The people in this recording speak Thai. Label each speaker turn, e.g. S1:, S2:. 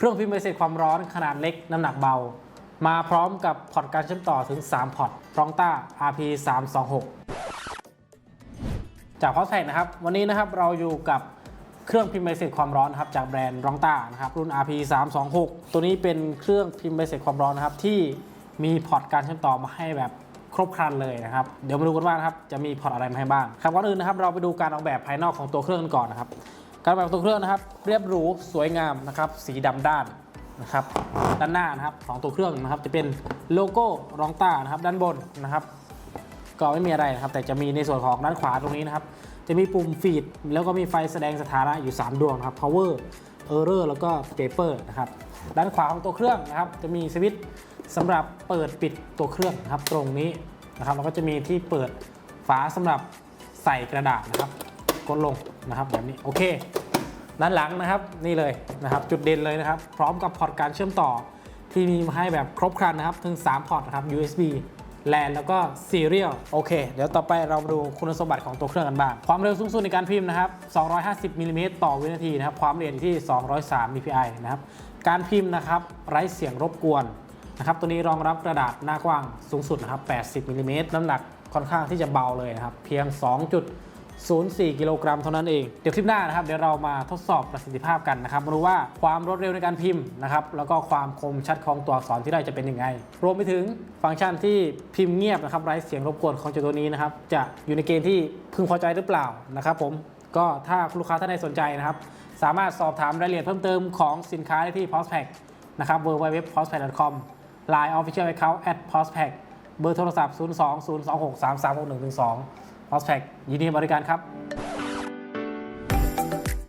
S1: เครื่องพิมพ์ใบเสร็จความร้อนขนาดเล็กน้ำหนักเบา มาพร้อมกับพอร์ตการเชื่อมต่อถึง 3 พอร์ตพร้องต้า RP 326 จากพอสแพกนะครับ วันนี้นะครับเราอยู่กับเครื่องพิมพ์ใบเสร็จความร้อนนครับจากแบรนด์รองต้านะครับรุ่น RP 326 ตัวนี้เป็นเครื่องพิมพ์ใบเสร็จความร้อนนะครับที่มีพอร์ตการเชื่อมต่อมาให้แบบครบครันเลยนะครับ เดี๋ยวมาดูกันว่านะครับจะมีพอร์ตอะไรมาให้บ้างครับก่อนอื่นนะครับเราไปดูการออกแบบภายนอกของตัวเครื่องกันก่อนนะครับ การออกแบบตัวเครื่องนะครับเรียบหรูสวยงามนะครับสีดำด้านนะครับด้านหน้านะครับของตัวเครื่องนะครับจะเป็นโลโก้รองต้านะครับด้านบนนะครับ ก็ไม่มีอะไรนะครับแต่จะมีในส่วนของด้านขวาตรงนี้นะครับจะมีปุ่มฟีดแล้วก็มีไฟแสดงสถานะอยู่ 3 ดวงนะครับ power error แล้วก็ paper นะครับด้านขวาของตัวเครื่องนะครับจะมีสวิตช์สำหรับเปิดปิดตัวเครื่องนะครับตรงนี้นะครับแล้วก็จะมีที่เปิดฝาสำหรับใส่กระดาษนะครับ กดลงนะครับแบบนี้โอเค ด้านหลังนะครับนี่เลยนะครับจุดเด่นเลยนะครับ พร้อมกับพอร์ตการเชื่อมต่อ ที่มีมาให้แบบครบครันนะครับถึง 3 พอร์ตนะครับ USB LAN แล้วก็ Serial โอเค เดี๋ยวต่อไปเรามาดูคุณสมบัติของตัวเครื่องกันบ้าง ความเร็วสูงสุดในการพิมพ์นะครับ 250มิลลิเมตรต่อวินาทีนะครับ ความละเอียดอยู่ที่ 203 dpi นะครับ การพิมพ์นะครับไร้เสียงรบกวนนะครับ ตัวนี้รองรับกระดาษหน้ากว้างสูงสุดนะครับ 80มิลลิเมตรน้ำหนักค่อนข้างที่จะเบาเลยนะครับ เพียง 2 0.4 กิโลกรัมเท่านั้นเอง เดี๋ยวคลิปหน้านะครับ เดี๋ยวเรามาทดสอบประสิทธิภาพกันนะครับ มาดูว่าความรวดเร็วในการพิมพ์นะครับ แล้วก็ความคมชัดของตัวอักษรที่ได้จะเป็นยังไง รวมไปถึงฟังก์ชันที่พิมพ์เงียบนะครับ ไร้เสียงรบกวนของเจ้าตัวนี้นะครับ จะอยู่ในเกณฑ์ที่พึงพอใจหรือเปล่านะครับ ผม ก็ถ้าลูกค้าท่านใดสนใจนะครับ สามารถสอบถามรายละเอียดเพิ่มเติมของสินค้าได้ที่ postpack นะครับ www.postpack.com line official account at postpack เบอร์โทรศัพท์ 02026336112 ฟอสแท็กยินดีบริการครับ